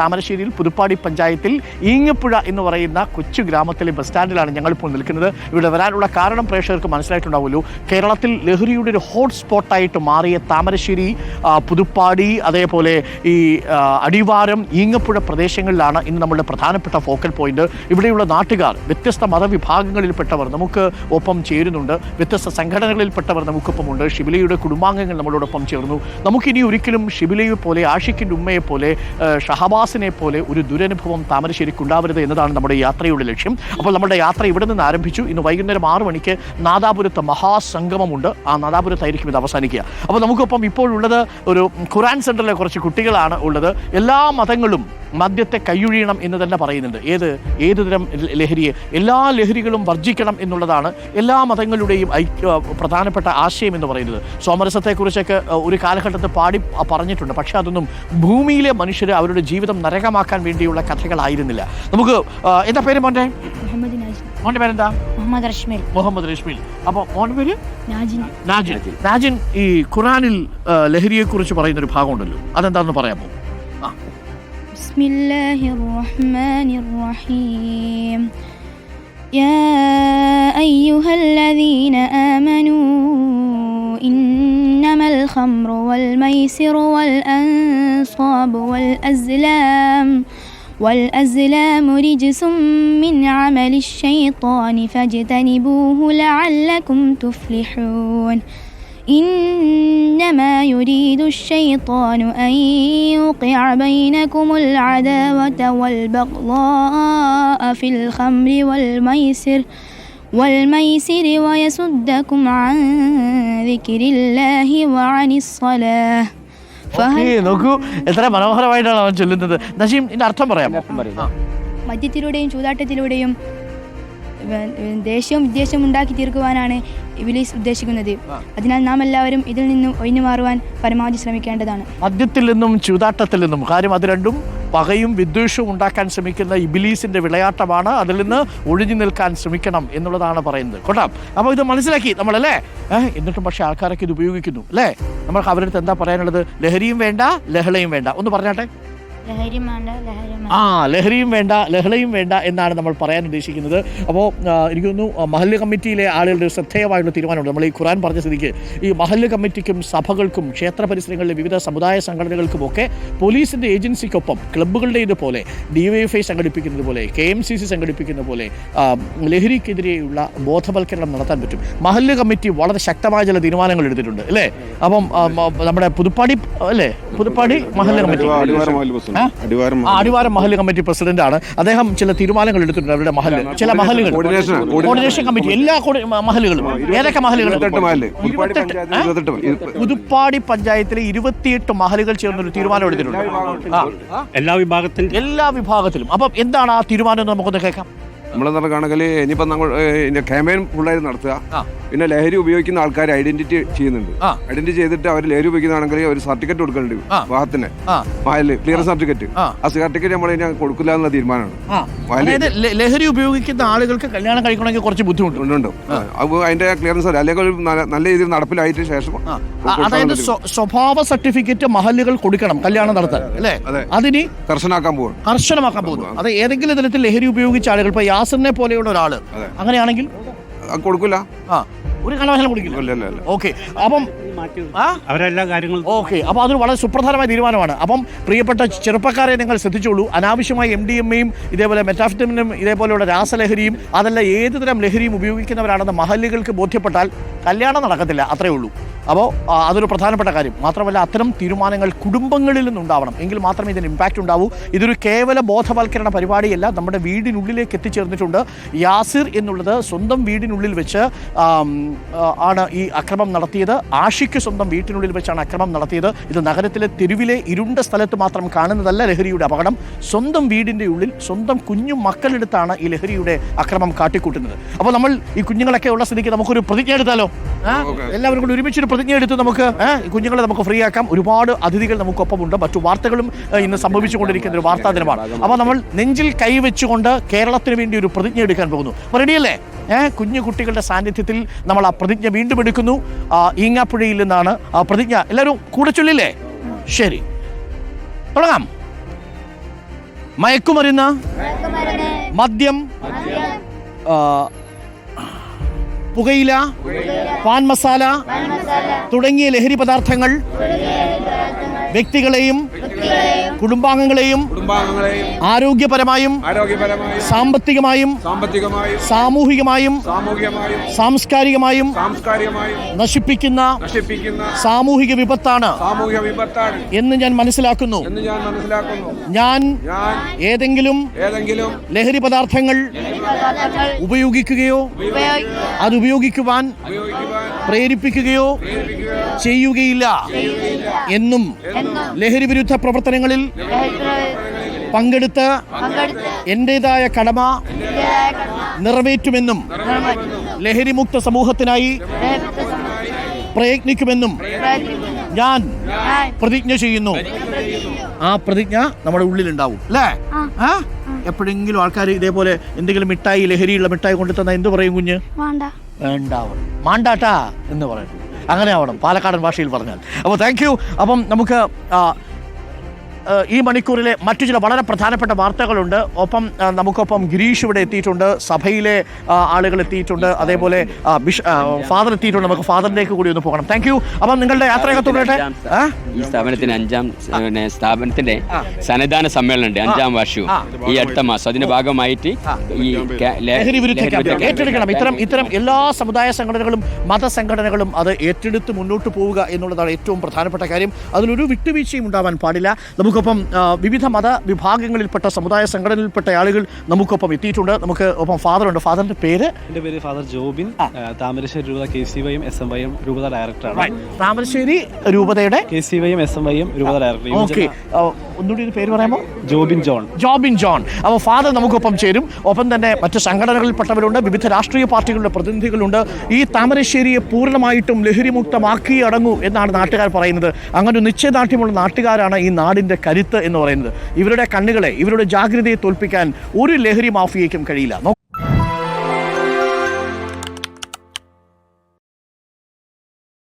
താമരശ്ശേരിയിൽ പുതുപ്പാടി പഞ്ചായത്തിൽ ഈങ്ങപ്പുഴ എന്ന് പറയുന്ന കൊച്ചു ഗ്രാമത്തിലെ ബസ് സ്റ്റാൻഡിലാണ് ഞങ്ങളിപ്പോൾ നിൽക്കുന്നത്. ഇവിടെ വരാനുള്ള കാരണം പ്രേക്ഷകർക്ക് മനസ്സിലായിട്ടുണ്ടാവുമല്ലോ. കേരളത്തിൽ ലഹരിയുടെ ഒരു ഹോട്ട് സ്പോട്ടായിട്ട് മാറിയ താമരശ്ശേരി പുതുപ്പാടി അതേപോലെ ഈ അടിവാരം ഈങ്ങപ്പുഴ പ്രദേശങ്ങളിലാണ് ഇന്ന് നമ്മളുടെ പ്രധാനപ്പെട്ട ഫോക്കൽ പോയിന്റ്. ഇവിടെയുള്ള നാട്ടുകാർ വ്യത്യസ്ത മതവിഭാഗങ്ങളിൽപ്പെട്ടവർ നമുക്ക് ഒപ്പം ചേരുന്നുണ്ട്. വ്യത്യസ്ത സംഘടനകളിൽപ്പെട്ടവർ നമുക്കൊപ്പമുണ്ട്. ഷിബിലയുടെ കുടുംബാംഗങ്ങൾ നമ്മളോടൊപ്പം ചേർന്നു. നമുക്കിനി ഒരിക്കലും ഷിബിലയെ പോലെ ആഷിഖിന്റെ ഉമ്മയെ പോലെ ആ, ഷഹബാസിനെ പോലെ ഒരു ദുരനുഭവം താമരശ്ശേരിക്ക് ഉണ്ടാവരുത് എന്നതാണ് നമ്മുടെ യാത്രയുടെ ലക്ഷ്യം. അപ്പോൾ നമ്മുടെ യാത്ര ഇവിടെ നിന്ന് ആരംഭിച്ചു. ഇന്ന് വൈകുന്നേരം ആറ് മണിക്ക് നാദാപുരത്ത് മഹാസംഗമമുണ്ട്. ആ നാദാപുരത്തായിരിക്കും ഇത് അവസാനിക്കുക. അപ്പോൾ നമുക്കൊപ്പം ഇപ്പോഴുള്ളത് ഒരു ഖുറാൻ സെന്ററിലെ കുറച്ച് കുട്ടികളാണ് ഉള്ളത്. എല്ലാ മതങ്ങളും മദ്യത്തെ കൈയൊഴിയണം എന്ന് തന്നെ പറയുന്നുണ്ട്. ഏത് ഏത് തരം ലഹരിയെ? എല്ലാ ലഹരികളും വർജിക്കണം എന്നുള്ളതാണ് എല്ലാ മതങ്ങളുടെയും ഐക്യ പ്രധാനപ്പെട്ട ആശയം എന്ന് പറയുന്നത്. സോമരസത്തെക്കുറിച്ചൊക്കെ ഒരു കാലഘട്ടത്തിൽ പാടി പറഞ്ഞിട്ടുണ്ട്. പക്ഷേ അതൊന്നും ഭൂമിയിലെ മനുഷ്യർ അവരുടെ ജീവിതം നരകമാക്കാൻ വേണ്ടിയുള്ള കഥകളായിരുന്നില്ല നമുക്ക് അഹ്, എന്താ പേര് മോൻ്റെ മുഹമ്മദ് നാജിൻ മോൻ്റെ പേരെന്താ മുഹമ്മദ് റഷ്മേൽ മുഹമ്മദ് രശ്മിൽ അപ്പോൾ മോൻ്റെ പേര് നാജിൻ നാജിൻ നാജിൻ ഈ ഖുറാനിൽ അഹ്, ലഹരിയെക്കുറിച്ച് പറയുന്ന ഒരു ഭാഗമുണ്ടല്ലോ അതെന്താണെന്ന് പറയാമോ ആ بسم الله الرحمن الرحيم يا أيها الذين آمنوا إنما الخمر والميسر والأنصاب والأزلام والأزلام رجس من عمل الشيطان فاجتنبوه لعلكم تفلحون. إنما يريد الشيطان أن يوقع بينكم العداوة والبغضاء في الخمر والميسر والميسر ويصدكم عن ذكر الله وعن الصلاة ഓക്കേ, നോക്കൂ എത്ര മനോഹരമായിട്ടാണ് അവൻ ചൊല്ലുന്നത് നജീം ഇതിന്റെ അർത്ഥം പറയാമോ ആ, മദ്യത്തിലൂടെയും ചൂതാട്ടത്തിലൂടെയും വ- ദേഷ്യവും വിദ്വേഷവും ഉണ്ടാക്കി തീർക്കുവാനാണ് ഇബിലീസ് ഉദ്ദേശിക്കുന്നത്. അതിനാൽ നാം എല്ലാവരും ഇതിൽ നിന്നും ഒഴിഞ്ഞു മാറുവാൻ പരമാവധി ശ്രമിക്കേണ്ടതാണ്. മദ്യത്തിൽ നിന്നും ചൂതാട്ടത്തിൽ നിന്നും കാര്യം അത് രണ്ടും പകയും വിദ്വേഷവും ഉണ്ടാക്കാൻ ശ്രമിക്കുന്ന ഇബിലീസിന്റെ വിളയാട്ടമാണ്. അതിൽ നിന്ന് ഒഴിഞ്ഞു നിൽക്കാൻ ശ്രമിക്കണം എന്നുള്ളതാണ് പറയുന്നത്. കൊള്ളാം അപ്പോൾ ഇത് മനസ്സിലാക്കി നമ്മളല്ലേ? അല്ലേ എന്നിട്ടും പക്ഷേ ആൾക്കാരൊക്കെ ഇത് ഉപയോഗിക്കുന്നു അല്ലേ? നമ്മൾക്ക് അവരുടെ എന്താ പറയാനുള്ളത്? ലഹരിയും വേണ്ട ലഹളയും വേണ്ട. ഒന്ന് പറഞ്ഞാട്ടെ? ആ ലഹരിയും വേണ്ട ലഹളയും വേണ്ട എന്നാണ് നമ്മൾ പറയാൻ ഉദ്ദേശിക്കുന്നത്. അപ്പോൾ എനിക്ക് തോന്നുന്നു മഹല്ല് കമ്മിറ്റിയിലെ ആളുകളുടെ ഒരു ശ്രദ്ധേയമായുള്ള തീരുമാനമുണ്ട്. നമ്മൾ ഈ ഖുറാൻ പറഞ്ഞ സ്ഥിതിക്ക് ഈ മഹല്ല് കമ്മിറ്റിക്കും സഭകൾക്കും ക്ഷേത്ര പരിസരങ്ങളിലെ വിവിധ സമുദായ സംഘടനകൾക്കുമൊക്കെ പോലീസിന്റെ ഏജൻസിക്കൊപ്പം ക്ലബ്ബുകളുടെ ഇതുപോലെ ഡി വൈ എഫ് ഐ സംഘടിപ്പിക്കുന്നത് പോലെ കെ എം സി സി സംഘടിപ്പിക്കുന്ന പോലെ ലഹരിക്കെതിരെയുള്ള ബോധവൽക്കരണം നടത്താൻ പറ്റും. മഹല്ല് കമ്മിറ്റി വളരെ ശക്തമായ ചില തീരുമാനങ്ങൾ എടുത്തിട്ടുണ്ട് അല്ലേ? അപ്പം നമ്മുടെ പുതുപ്പാടി അല്ലേ? പുതുപ്പാടി മഹല്ല് കമ്മിറ്റി. അടിവാരം മഹൽ. മഹല്ല് കമ്മിറ്റി പ്രസിഡന്റ് ആണ്. അദ്ദേഹം ചില തീരുമാനങ്ങൾ എടുത്തിട്ടുണ്ട് അവരുടെ മഹല്ല് ചില മഹലുകൾ. കോർഡിനേഷൻ കോർഡിനേഷൻ കമ്മിറ്റി എല്ലാ മഹലുകളും. ഏതൊക്കെ മഹലുകൾ പുതുപ്പാടി പഞ്ചായത്തിലെ ഇരുപത്തിയെട്ട് മഹലുകൾ ചേർന്നൊരു തീരുമാനം എടുത്തിട്ടുണ്ട്. എല്ലാ വിഭാഗത്തിലും. എല്ലാ വിഭാഗത്തിലും. അപ്പം എന്താണ് ആ തീരുമാനം എന്ന് നമുക്കൊന്ന് കേൾക്കാം. നമ്മളെന്താ കണക്കിൽ ഇനിയിപ്പം നമ്മൾ ക്യാമ്പയിൻ ഫുള്ളായി നടത്തുക. പിന്നെ ലഹരി ഉപയോഗിക്കുന്ന ആൾക്കാർ ഐഡന്റിറ്റി ചെയ്യുന്നുണ്ട്. ഐഡന്റിറ്റി ചെയ്തിട്ട് അവർ ലഹരി ഉപയോഗിക്കുന്നതാണെങ്കിൽ ഒരു സർട്ടിഫിക്കറ്റ് കൊടുക്കുന്നുണ്ട് വാഹത്തിന് മഹൽ ക്ലിയർ സർട്ടിഫിക്കറ്റ് ആ. സർട്ടിഫിക്കറ്റ് നമ്മൾ ഇനി കൊടുക്കില്ല എന്നുള്ള തീരുമാനമാണ്. ലഹരി ഉപയോഗിക്കുന്ന ആളുകൾക്ക് കല്യാണം കഴിക്കണമെങ്കിൽ കുറച്ച് ബുദ്ധിമുട്ടുണ്ട്. അതിന്റെ ക്ലിയറൻസ് അല്ലെങ്കിൽ ഒരു നല്ല- രീതിയിൽ നടപ്പിലായിട്ട് ശേഷം അതായത് സ്വഭാവ സർട്ടിഫിക്കറ്റ് മഹല്ലുകൾ കൊടുക്കണം കല്യാണം നടത്താൻ അല്ലേ? അതെ. അതിന് കർശനമാക്കാൻ പോകും കർശനമാക്കാൻ പോകുന്നു. അത് ഏതെങ്കിലും തരത്തിൽ ലഹരി ഉപയോഗിച്ച ആളുകൾ ഇപ്പൊ യാസിറിനെ പോലെയുള്ള ഒരാൾ. അതെ. അങ്ങനെയാണെങ്കിൽ കൊടുക്കില്ല. ആ ഒരു കാലവശാലും കൊടുക്കില്ല. ഓക്കെ. അപ്പം അവരെല്ലാ കാര്യങ്ങളും ഓക്കെ അപ്പോൾ അതൊരു വളരെ സുപ്രധാനമായ തീരുമാനമാണ്. അപ്പം പ്രിയപ്പെട്ട ചെറുപ്പക്കാരെ നിങ്ങൾ ശ്രദ്ധിച്ചോളൂ. അനാവശ്യമായി എം ഡി എം എയും ഇതേപോലെ മെറ്റാഫിറ്റമിനും ഇതേപോലെയുള്ള രാസലഹരിയും അതല്ല ഏത് തരം ലഹരിയും ഉപയോഗിക്കുന്നവരാണെന്ന് മഹല്ലുകൾക്ക് ബോധ്യപ്പെട്ടാൽ കല്യാണം നടക്കത്തില്ല അത്രേ ഉള്ളൂ. അപ്പോൾ അതൊരു പ്രധാനപ്പെട്ട കാര്യം. മാത്രമല്ല അത്തരം തീരുമാനങ്ങൾ കുടുംബങ്ങളിൽ നിന്നുണ്ടാവണം. എങ്കിൽ മാത്രമേ ഇതിന് ഇമ്പാക്റ്റ് ഉണ്ടാവൂ. ഇതൊരു കേവല ബോധവൽക്കരണ പരിപാടിയല്ല. നമ്മുടെ വീടിനുള്ളിലേക്ക് എത്തിച്ചേർന്നിട്ടുണ്ട്. യാസിർ എന്നുള്ളത് സ്വന്തം വീടിനുള്ളിൽ വെച്ച് ആണ് ഈ അക്രമം നടത്തിയത്. ആഷിക്ക് സ്വന്തം വീട്ടിനുള്ളിൽ വെച്ചാണ് അക്രമം നടത്തിയത്. ഇത് നഗരത്തിലെ തെരുവിലെ ഇരുണ്ട സ്ഥലത്ത് മാത്രം കാണുന്നതല്ല ലഹരിയുടെ അപകടം. സ്വന്തം വീടിന്റെ ഉള്ളിൽ സ്വന്തം കുഞ്ഞു മക്കളെടുത്താണ് ഈ ലഹരിയുടെ അക്രമം കാട്ടിക്കൂട്ടുന്നത്. അപ്പോൾ നമ്മൾ ഈ കുഞ്ഞുങ്ങളൊക്കെ ഉള്ള സ്ഥിതിക്ക് നമുക്കൊരു പ്രതിജ്ഞ എടുത്താലോ? എല്ലാവരും കൂടി ഒരുമിച്ചൊരു പ്രതിജ്ഞ എടുത്ത് നമുക്ക് ഈ കുഞ്ഞുങ്ങളെ നമുക്ക് ഫ്രീ ആക്കാം. ഒരുപാട് അതിഥികൾ നമുക്കൊപ്പമുണ്ട്. മറ്റു വാർത്തകളും ഇന്ന് സംഭവിച്ചുകൊണ്ടിരിക്കുന്ന ഒരു വാർത്താ ദിനമാണ്. അപ്പോൾ നമ്മൾ നെഞ്ചിൽ കൈവച്ചുകൊണ്ട് കേരളത്തിന് വേണ്ടി ഒരു പ്രതിജ്ഞ എടുക്കാൻ പോകുന്നു. അപ്പോൾ റെഡിയല്ലേ കുഞ്ഞു കുട്ടികളുടെ സാന്നിധ്യത്തിൽ നമ്മൾ ആ പ്രതിജ്ഞ വീണ്ടും എടുക്കുന്നു. ഈങ്ങാപ്പുഴയിൽ നിന്നാണ് ആ പ്രതിജ്ഞ. എല്ലാവരും കൂടെ ചൊല്ലില്ലേ? ശരി. തുടങ്ങാം. മയക്കുമരുന്ന് മദ്യം പുകയില പാൻ മസാല തുടങ്ങിയ ലഹരി പദാർത്ഥങ്ങൾ വ്യക്തികളെയും കുടുംബാംഗങ്ങളെയും ആരോഗ്യപരമായും സാമ്പത്തികമായും സാമൂഹികമായും സാംസ്കാരികമായും നശിപ്പിക്കുന്ന സാമൂഹിക വിപത്താണ് എന്ന് ഞാൻ മനസ്സിലാക്കുന്നു. ഞാൻ ഏതെങ്കിലും ലഹരി പദാർത്ഥങ്ങൾ ഉപയോഗിക്കുകയോ അത് ഉപയോഗിക്കുവാൻ പ്രേരിപ്പിക്കുകയോ ചെയ്യുകയില്ല എന്നും ലഹരി വിരുദ്ധ പ്രവർത്തനങ്ങളിൽ പങ്കെടുത്ത് എന്റേതായ കടമ നിറവേറ്റുമെന്നും ലഹരിമുക്ത സമൂഹത്തിനായി പ്രയത്നിക്കുമെന്നും ഞാൻ പ്രതിജ്ഞ ചെയ്യുന്നു. ആ പ്രതിജ്ഞ നമ്മുടെ ഉള്ളിലുണ്ടാവും അല്ലേ? ആ? എപ്പോഴെങ്കിലും ആൾക്കാർ ഇതേപോലെ എന്തെങ്കിലും മിഠായി ലഹരിയുള്ള മിഠായി കൊണ്ടു തന്നാൽ എന്ത് പറയും കുഞ്ഞ്? വേണ്ട. വേണ്ടാവണം മാണ്ടാട്ടാ എന്ന് പറയും. അങ്ങനെ ആവണം പാലക്കാടൻ ഭാഷയിൽ പറഞ്ഞാൽ. അപ്പോൾ താങ്ക് യു അപ്പം നമുക്ക് ഈ മണിക്കൂറിലെ മറ്റു ചില വളരെ പ്രധാനപ്പെട്ട വാർത്തകളുണ്ട്. ഒപ്പം നമുക്കൊപ്പം ഗിരീഷ് ഇവിടെ എത്തിയിട്ടുണ്ട്. സഭയിലെ ആളുകൾ എത്തിയിട്ടുണ്ട്. അതേപോലെ ബിഷ ഫാദർ എത്തിയിട്ടുണ്ട്. നമുക്ക് ഫാദറിലേക്ക് കൂടി ഒന്ന് പോകണം. താങ്ക് യു അപ്പം നിങ്ങളുടെ യാത്രയൊക്കെ തുടരട്ടെ? ഈ സ്ഥാപനത്തിന് അഞ്ചാം സ്ഥാപനത്തിന്റെ സന്നിധാന സമ്മേളനമുണ്ട്. അഞ്ചാം വർഷവും ഈ അടുത്ത മാസം. അതിന്റെ ഭാഗമായിട്ട് ഈ ലഹരി വിരുദ്ധ ഏറ്റെടുക്കണം. ഇത്തരം ഇത്തരം എല്ലാ സമുദായ സംഘടനകളും മതസംഘടനകളും അത് ഏറ്റെടുത്ത് മുന്നോട്ട് പോവുക എന്നുള്ളതാണ് ഏറ്റവും പ്രധാനപ്പെട്ട കാര്യം. അതിലൊരു വിട്ടുവീഴ്ചയും ഉണ്ടാവാൻ പാടില്ല. നമുക്കൊപ്പം വിവിധ മത വിഭാഗങ്ങളിൽപ്പെട്ട സമുദായ സംഘടനയിൽപ്പെട്ട ആളുകൾ നമുക്കൊപ്പം എത്തിയിട്ടുണ്ട്. നമുക്ക് ഒപ്പം ഫാദർ ഉണ്ട് ഫാദറിന്റെ പേര്? എന്റെ പേര് ഫാദർ ജോബിൻ. താമരശ്ശേരി രൂപത കെ സി വൈയും എസ് എം വൈയും രൂപത ഡയറക്ടറാണ്. താമരശ്ശേരി രൂപതയുടെ കെ സി വൈയും എസ് എം വൈയും രൂപത ഡയറക്ടർ. ഓക്കെ. ഒന്നുകൂടി ഒരു പേര് പറയാമോ? ജോബിൻ ജോൺ. ജോബിൻ ജോൺ. അപ്പോൾ ഫാദർ നമുക്കൊപ്പം ചേരും. ഒപ്പം തന്നെ മറ്റ് സംഘടനകളിൽപ്പെട്ടവരുണ്ട്. വിവിധ രാഷ്ട്രീയ പാർട്ടികളുടെ പ്രതിനിധികളുണ്ട്. ഈ താമരശ്ശേരിയെ പൂർണമായിട്ടും ലഹരിമുക്തമാക്കി അടങ്ങൂ എന്നാണ് നാട്ടുകാർ പറയുന്നത്. അങ്ങനെ നിശ്ചയദാർഢ്യമുള്ള നാട്ടുകാരാണ് ഈ നാടിന്റെ കരുത്ത് എന്ന് പറയുന്നത്. ഇവരുടെ കണ്ണുകളെ ഇവരുടെ ജാഗ്രതയെ തോൽപ്പിക്കാൻ ഒരു ലഹരി മാഫിയയ്ക്കും കഴിയില്ല.